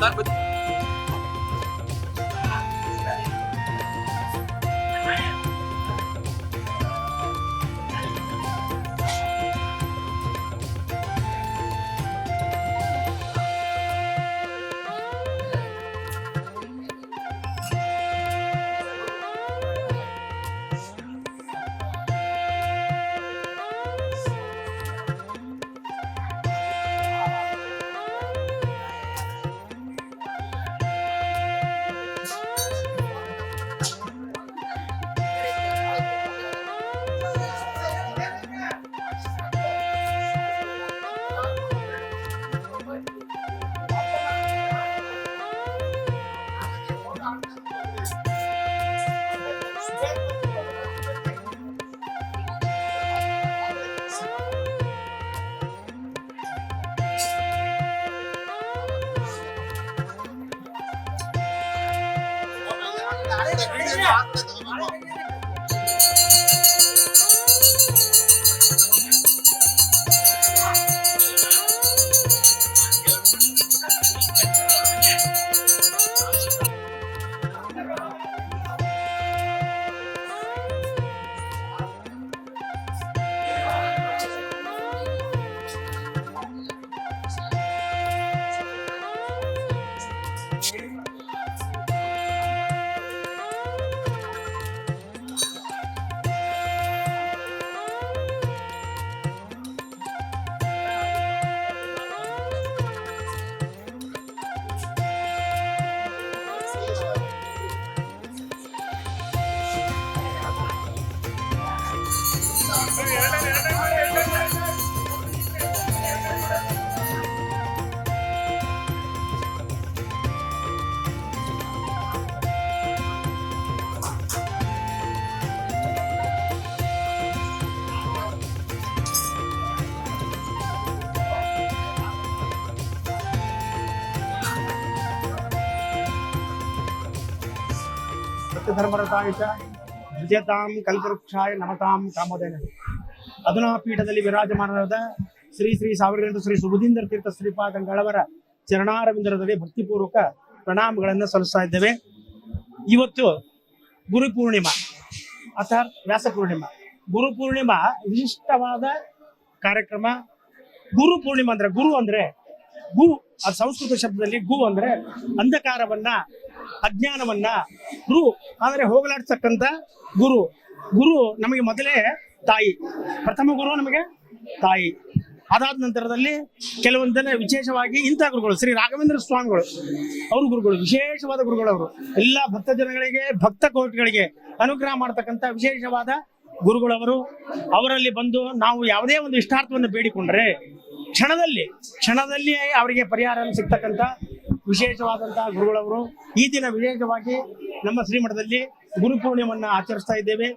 done with Yeah. सत्यधर्मरताय च द्विजतां कल्पवृक्षाय नमतां कामोदय ಅಧುನಾ ಪೀಠದಲ್ಲಿ ವಿರಾಜಮಾನರಾದ ಶ್ರೀ ಶ್ರೀ ಸಾವಿರದ ಶ್ರೀ ಸುಬುಧೀಂದ್ರ ತೀರ್ಥ ಶ್ರೀಪಾದಂಗಳವರ ಚರಣಾರವಿಂದರದಲ್ಲಿ ಭಕ್ತಿಪೂರ್ವಕ ಪ್ರಣಾಮಗಳನ್ನು ಸಲ್ಲಿಸ್ತಾ ಇದ್ದೇವೆ. ಇವತ್ತು ಗುರು ಪೂರ್ಣಿಮಾ. ಅಥವಾ ವ್ಯಾಸ ಪೂರ್ಣಿಮಾ. ಗುರು ಪೂರ್ಣಿಮಾ ವಿಶಿಷ್ಟವಾದ ಕಾರ್ಯಕ್ರಮ. ಗುರು ಪೂರ್ಣಿಮಾ ಅಂದ್ರೆ ಗುರು ಅಂದ್ರೆ ಗು, ಆ ಸಂಸ್ಕೃತ ಶಬ್ದದಲ್ಲಿ ಗು ಅಂದ್ರೆ ಅಂಧಕಾರವನ್ನ, ಅಜ್ಞಾನವನ್ನ, ರು ಅಂದ್ರೆ ಹೋಗಲಾಡ್ತಕ್ಕಂಥ ಗುರು. ಗುರು ನಮಗೆ ಮೊದಲೇ ತಾಯಿ. ಪ್ರಥಮ ಗುರು ನಮಗೆ ತಾಯಿ. ಅದಾದ ನಂತರದಲ್ಲಿ ಕೆಲವೊಂದನ್ನ ವಿಶೇಷವಾಗಿ ಇಂಥ ಗುರುಗಳು, ಶ್ರೀ ರಾಘವೇಂದ್ರ ಸ್ವಾಮಿಗಳು. ಅವರು ಗುರುಗಳು, ವಿಶೇಷವಾದ ಗುರುಗಳು ಅವರು. ಎಲ್ಲ ಭಕ್ತ ಜನಗಳಿಗೆ, ಭಕ್ತ ಕೋಟಿಗಳಿಗೆ ಅನುಗ್ರಹ ಮಾಡತಕ್ಕಂಥ ವಿಶೇಷವಾದ ಗುರುಗಳವರು ಅವರಲ್ಲಿ ಬಂದು ನಾವು ಯಾವುದೇ ಒಂದು ಇಷ್ಟಾರ್ಥವನ್ನು ಬೇಡಿಕೊಂಡ್ರೆ ಕ್ಷಣದಲ್ಲಿ ಕ್ಷಣದಲ್ಲಿ ಅವರಿಗೆ ಪರಿಹಾರ ಸಿಗ್ತಕ್ಕಂಥ ವಿಶೇಷವಾದಂತಹ ಗುರುಗಳವರು. ಈ ದಿನ ವಿಶೇಷವಾಗಿ ನಮ್ಮ ಶ್ರೀಮಠದಲ್ಲಿ ಗುರು ಪೂರ್ಣಿಮನ್ನ ಆಚರಿಸ್ತಾ ಇದ್ದೇವೆ.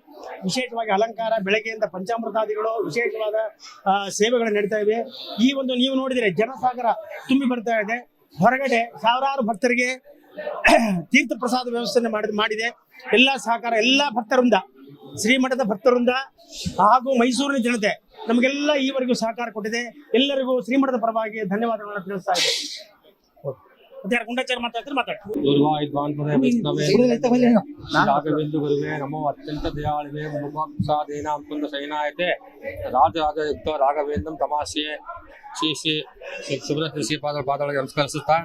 ವಿಶೇಷವಾಗಿ ಅಲಂಕಾರ, ಬೆಳಗ್ಗೆಯಿಂದ ಪಂಚಾಮೃತಾದಿಗಳು, ವಿಶೇಷವಾದ ಸೇವೆಗಳು ನಡೀತಾ ಇವೆ. ಈ ಒಂದು ನೀವು ನೋಡಿದರೆ ಜನಸಾಗರ ತುಂಬಿ ಬರ್ತಾ ಇದೆ. ಹೊರಗಡೆ ಸಾವಿರಾರು ಭಕ್ತರಿಗೆ ತೀರ್ಥ ಪ್ರಸಾದ ವ್ಯವಸ್ಥೆಯನ್ನು ಮಾಡಿ, ಮಾಡಿದೆ. ಎಲ್ಲ ಸಹಕಾರ, ಎಲ್ಲ ಭಕ್ತರಿಂದ ಶ್ರೀಮಠದ ಭಕ್ತರಿಂದ ಹಾಗೂ ಮೈಸೂರಿನ ಜನತೆ ನಮಗೆಲ್ಲ ಈವರೆಗೂ ಸಹಕಾರ ಕೊಟ್ಟಿದೆ. ಎಲ್ಲರಿಗೂ ಶ್ರೀಮಠದ ಪರವಾಗಿ ಧನ್ಯವಾದಗಳನ್ನು ತಿಳಿಸ್ತಾ ಇದೆ ಯಾರು ಗುಂಡಾಚಾರ ಮಾತಾಡ್ತಾರೆ ಶ್ರೀ ಶ್ರೀ ಶ್ರೀ ಸುಬ್ರಹ್ಮಣ್ಯ ಶ್ರೀಪಾದ ಪಾದಗಳಿಗೆ ನಮಸ್ಕರಿಸುತ್ತಾ.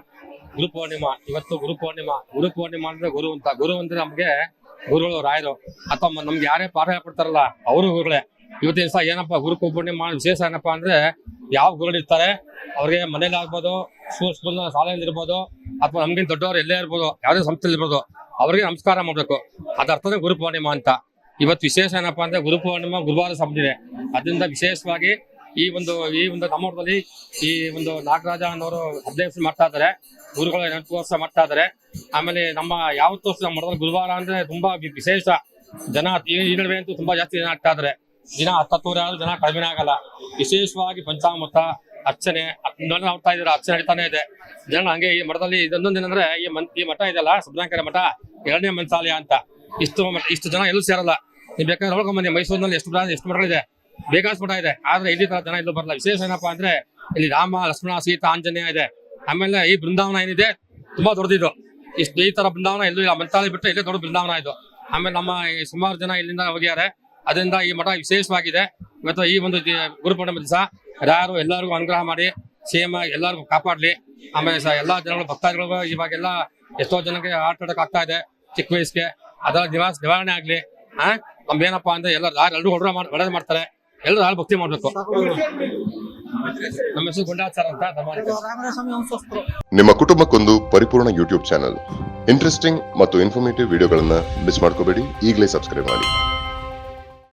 ಗುರು ಪೂರ್ಣಿಮಾ ಇವತ್ತು ಗುರು ಪೂರ್ಣಿಮಾ. ಗುರು ಪೂರ್ಣಿಮಾ ಅಂದ್ರೆ ಗುರು ಅಂತ. ಗುರು ಅಂದ್ರೆ ನಮ್ಗೆ ಗುರುಗಳು ರಾಯರು. ಅಥವಾ ನಮ್ಗೆ ಯಾರೇ ಪಾಠ ಹೇಳ್ಕೊಡ್ತಾರಲ್ಲ ಅವರು ಗುರುಗಳೇ. ಇವತ್ತಿನ ದಿವಸ ಏನಪ್ಪ ಗುರು ಪೂರ್ಣಿಮಾ ವಿಶೇಷ ಏನಪ್ಪಾ ಅಂದ್ರೆ ಯಾವ ಗುರುಗಳು ಇರ್ತಾರೆ, ಅವ್ರಿಗೆ ಮನೇಲಿ ಆಗ್ಬೋದು ಸ್ಕೂಲ್ ಶಾಲೆಯಲ್ಲಿ ಇರ್ಬೋದು, ಅಥವಾ ನಮ್ಗಿಂತ ದೊಡ್ಡವರು ಎಲ್ಲೇ ಇರ್ಬೋದು, ಯಾವುದೇ ಸಂಸ್ಥೆಯಲ್ಲಿ ಇರ್ಬೋದು, ಅವ್ರಿಗೆ ನಮಸ್ಕಾರ ಮಾಡ್ಬೇಕು. ಅದ ಅರ್ಥನೇ ಗುರು ಪೂರ್ಣಿಮಾ ಅಂತ. ಇವತ್ತು ವಿಶೇಷ ಏನಪ್ಪಾ ಅಂದ್ರೆ ಗುರು ಪೂರ್ಣಿಮಾ ಗುರುವಾರ ಸಂಬಂಧಿದೆ ಅದರಿಂದ ವಿಶೇಷವಾಗಿ ಈ ಒಂದು ಈ ಒಂದು ನಮ್ಮೂರದಲ್ಲಿ ಈ ಒಂದು ನಾಗರಾಜ ಅನ್ನೋರು ಹದಿನೈದು ಮಾಡ್ತಾ ಇದ್ದಾರೆ. ಗುರುಗಳು ಎಂಟು ವರ್ಷ ಮಾಡ್ತಾ ಇದ್ದಾರೆ. ಆಮೇಲೆ ನಮ್ಮ ಯಾವತ್ತು ವರ್ಷ ನಮ್ಮ ಗುರುವಾರ ಅಂದ್ರೆ ತುಂಬಾ ವಿಶೇಷ. ಜನ ಈ ನಡುವೆ ಅಂತೂ ತುಂಬಾ ಜಾಸ್ತಿ ಜನ ಆಗ್ತಾ ಇದ್ದಾರೆ. ದಿನ ಹತ್ತತ್ತೂರ ಆದ್ರೂ ಜನ ಕಡಿಮೆ ಆಗಲ್ಲ. ವಿಶೇಷವಾಗಿ ಪಂಚಾಮೃತ, ಅರ್ಚನೆ ನೋಡ್ತಾ ಇದ್ದಾರೆ, ಅರ್ಚನೆ ನಡೀತಾನೆ ಇದೆ. ಜನ ಹಂಗೆ ಈ ಮಠದಲ್ಲಿ ಇದೊಂದೊಂದು ಏನಂದ್ರೆ ಈ ಮನ್, ಈ ಮಠ ಇದೆಲ್ಲ ಸುಬ್ರಾಂಕೆರೆ ಮಠ, ಎರಡನೇ ಮಂತ್ರಾಲಯ ಅಂತ. ಇಷ್ಟು ಇಷ್ಟು ಜನ ಎಲ್ಲೂ ಸೇರಲ್ಲ. ನೀವು ಬೇಕಾದ್ರೆ ನೋಡ್ಕೊಂಡ್ ಬನ್ನಿ ಮೈಸೂರಿನಲ್ಲಿ ಎಷ್ಟು ಬ್ರಾಂಚ್ ಎಷ್ಟು ಮಠಗಳಿದೆ. ಬೇಕಾದಷ್ಟು ಮಠ ಇದೆ. ಆದ್ರೆ ಇಲ್ಲಿ ತರ ಜನ ಇಲ್ಲೂ ಬರಲ್ಲ. ವಿಶೇಷ ಏನಪ್ಪಾ ಅಂದ್ರೆ ಇಲ್ಲಿ ರಾಮ, ಲಕ್ಷ್ಮಣ, ಸೀತಾ, ಆಂಜನೇಯ ಇದೆ. ಆಮೇಲೆ ಈ ಬೃಂದಾವನ ಏನಿದೆ, ತುಂಬಾ ದೊಡ್ಡದಿದು. ಇಷ್ಟು ಈ ತರ ಬೃಂದಾವನ ಎಲ್ಲೂ ಇಲ್ಲ. ಮಂತಾಲಿ ಬಿಟ್ಟು ಇಲ್ಲೇ ದೊಡ್ಡ ಬೃಂದಾವನ ಇದು. ಆಮೇಲೆ ನಮ್ಮ ಸುಮಾರು ಜನ ಇಲ್ಲಿಂದ ಹೋಗಿದ್ದಾರೆ. ಅದರಿಂದ ಈ ಮಠ ವಿಶೇಷವಾಗಿದೆ. ಇವತ್ತು ಈ ಒಂದು ಗುರುಪೂರ್ಣಿಮೆ ದಿವಸ ಯಾರು ಎಲ್ಲರಿಗೂ ಅನುಗ್ರಹ ಮಾಡಿ ಸೇಮ ಎಲ್ಲರಿಗೂ ಕಾಪಾಡ್ಲಿ. ಆಮೇಲೆ ಎಲ್ಲ ಜನಗಳು, ಭಕ್ತಾದಿಗಳು ಇವಾಗೆಲ್ಲ ಎಷ್ಟೋ ಜನಕ್ಕೆ ಅಟ್ಯಾಕ್ ಆಗ್ತಾ ಇದೆ, ಚಿಕ್ಕ ವಯಸ್ಸಿಗೆ. ಅದರ ನಿವಾಸ, ನಿವಾರಣೆ ಆಗ್ಲಿ, ಆ? ನಮ್ದೇನಪ್ಪಾ ಅಂದ್ರೆ ಎಲ್ಲ ಯಾರು ಎಲ್ಲರೂ ಹೊಡೆದ ಒಳ್ಳೇದು ಮಾಡ್ತಾರೆ. ಎಲ್ಲರೂ ಯಾರು ಭಕ್ತಿ ಮಾಡಬೇಕು. ನಮ್ಮ ಹೆಸರು ಅಂತ ನಿಮ್ಮ ಕುಟುಂಬಕ್ಕೊಂದು ಪರಿಪೂರ್ಣ ಯೂಟ್ಯೂಬ್ ಚಾನಲ್ ಇಂಟ್ರೆಸ್ಟಿಂಗ್ ಮತ್ತು ಇನ್ಫಾರ್ಮೇಟಿವ್ ವಿಡಿಯೋಗಳನ್ನ ಮಿಸ್ ಮಾಡ್ಕೋಬೇಡಿ. ಈಗಲೇ ಸಬ್ಸ್ಕ್ರೈಬ್ ಮಾಡಿ.